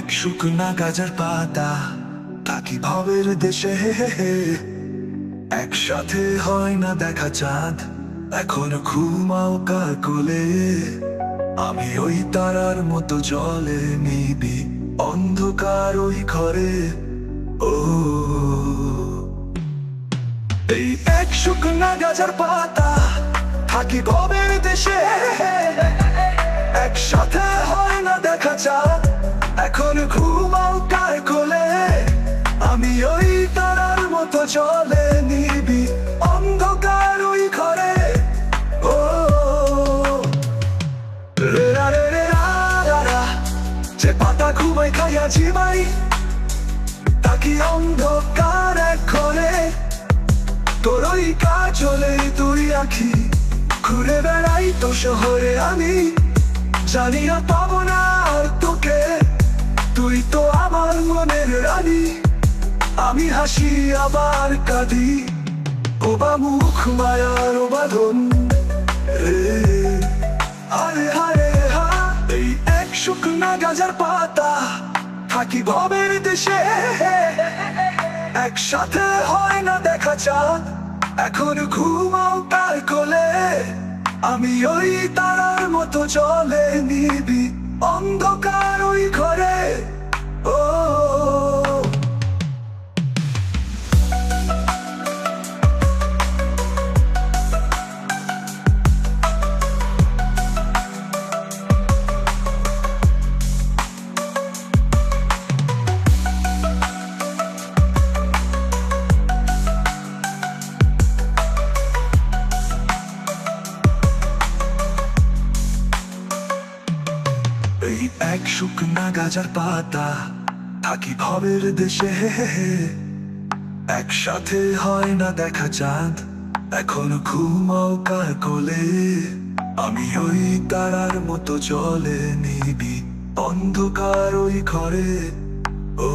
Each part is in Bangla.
এক শুকনা গাজার পাতা থাকি ভবের দেশে? হে হে হে একসাথে হয় না দেখা চাঁদ, এখন ঘুমাও কার কোলে আমি ওই তারার মতো জলে নিবি অন্ধকার ওই ঘরে। ও। এই এক শুকনা গাজার পাতা থাকি ভবের দেশে? চলে নিবি অন্ধকার ওই ঘরে। ও, রে রা, রে রে, রা। যে পাতা ঘুমাই খাইয়া জিমাই তাকি অন্ধকার এক ঘরে। তোর ওই কাজলে তুই আখি। ঘুরে বেড়াই তো শহরে আমি। জানি না পাবো না আর তোকে। তুই তো আমার মনের রানী। আমি হাসি আবার কাঁদি, ওবা মুখ মায়ার বাঁধন আরে হারে হা, এই এক শুকনা গাজার পাতা থাকি ভবের দেশে। একসাথে হয় না দেখা চাঁদ, এখন ঘুমাও তার কোলে। আমি ওই তারার মতো চলে নিবি অন্ধকার শুকনা গাজার পাতা, থাকি ভবের দেশে হে। একসাথে হয় না দেখা চাঁদ, এখন ঘুমাও কার কোলে আমি ওই তারার মতো চলে নিবি অন্ধকার ওই ঘরে ও।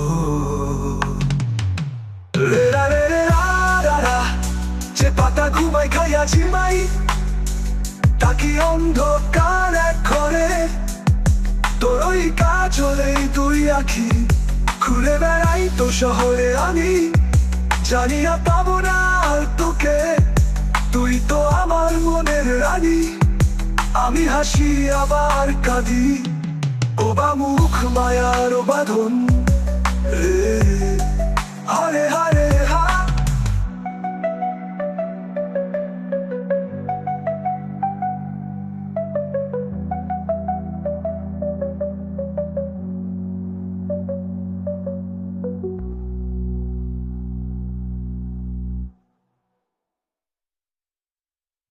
যে পাতা ঘুমাই খাইয়া ঝিমাই, তাকি অন্ধকার এক ঘরে তোর ওই তুই আখি ঘুরে বেড়াই তো শহরে আমি। জানি না পাবো না আর তোকে। তুই তো আমার মনের রানী। আমি হাসি, আবার কাঁদি। ওবা মুখ, মায়ার বাঁধন। রে